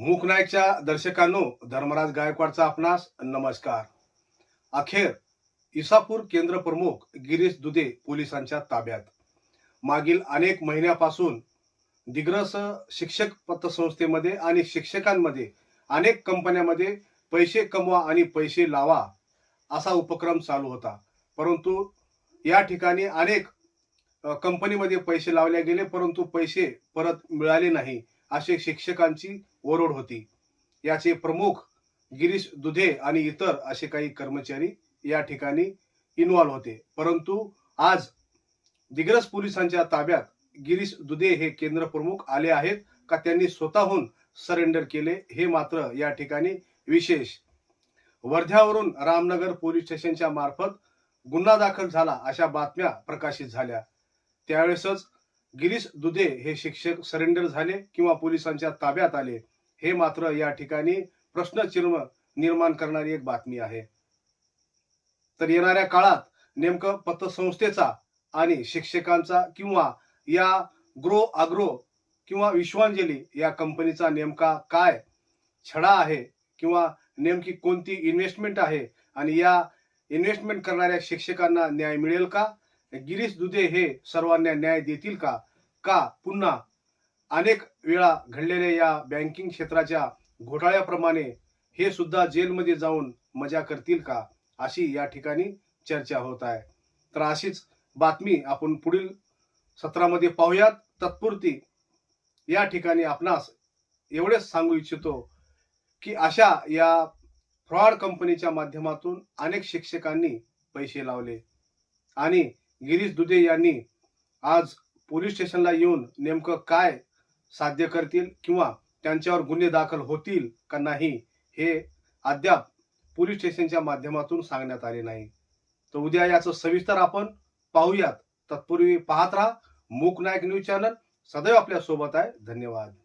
मूकनायकच्या दर्शकांनो धर्मराज गायकवाडचा आपणास नमस्कार. अखेर इसापूर केंद्र प्रमुख गिरीश दुधे पोलिसांच्या ताब्यात. मागील अनेक महिन्यापासून दिग्रस शिक्षक पतसंस्थेमध्ये आणि शिक्षकांमध्ये अनेक कंपन्यांमध्ये पैसे कमवा आणि पैसे लावा असा उपक्रम चालू होता. परंतु या ठिकाणी अनेक कंपनीमध्ये पैसे लावले गेले परंतु पैसे परत मिळाले नाही. असे शिक्षकांची ओरड होती. याचे प्रमुख गिरीश दुधे आणि इतर असे काही कर्मचारी या ठिकाणी इन्व्हॉल्व होते. परंतु आज दिग्रस पोलिसांच्या ताब्यात गिरीश दुधे हे केंद्र प्रमुख आले आहेत का त्यांनी स्वतःहून सरेंडर केले हे मात्र या ठिकाणी विशेष. वर्ध्यावरून रामनगर पोलीस स्टेशनच्या मार्फत गुन्हा दाखल झाला अशा बातम्या प्रकाशित झाल्या. त्यावेळेसच गिरीश दुधे हे शिक्षक सरेंडर झाले किंवा पोलिसांच्या ताब्यात आले हे मात्र या ठिकाणी प्रश्नचिन्ह निर्माण करणारी एक बातमी आहे. तर येणाऱ्या काळात नेमकं पतसंस्थेचा आणि शिक्षकांचा किंवा या ग्रो आग्रो किंवा विश्वांजली या कंपनीचा नेमका काय छडा आहे किंवा नेमकी कोणती इन्व्हेस्टमेंट आहे आणि या इन्व्हेस्टमेंट करणाऱ्या शिक्षकांना न्याय मिळेल का? गिरीश दुधे हे सर्वांना न्याय देतील का? का पुन्हा अनेक वेळा घडलेल्या या बँकिंग क्षेत्राच्या घोटाळ्याप्रमाणे हे सुद्धा जेलमध्ये जाऊन मजा करतील का अशी या ठिकाणी चर्चा होत आहे. तर अशीच बातमी आपण पुढील सत्रामध्ये पाहूयात. तत्पुरती या ठिकाणी आपणास एवढेच सांगू इच्छितो की अशा या फ्रॉड कंपनीच्या माध्यमातून अनेक शिक्षकांनी पैसे लावले. आणि गिरीश दुधे यांनी आज पोलीस स्टेशनला येऊन नेमकं काय साध्य करतील किंवा त्यांच्यावर गुन्हे दाखल होतील का नाही हे अद्याप पोलीस स्टेशनच्या माध्यमातून सांगण्यात आले नाही. तर उद्या याचं सविस्तर आपण पाहूयात. तत्पूर्वी पाहत राहा. मूक नायक न्यूज चॅनल. सदैव आपल्यासोबत आहे. धन्यवाद.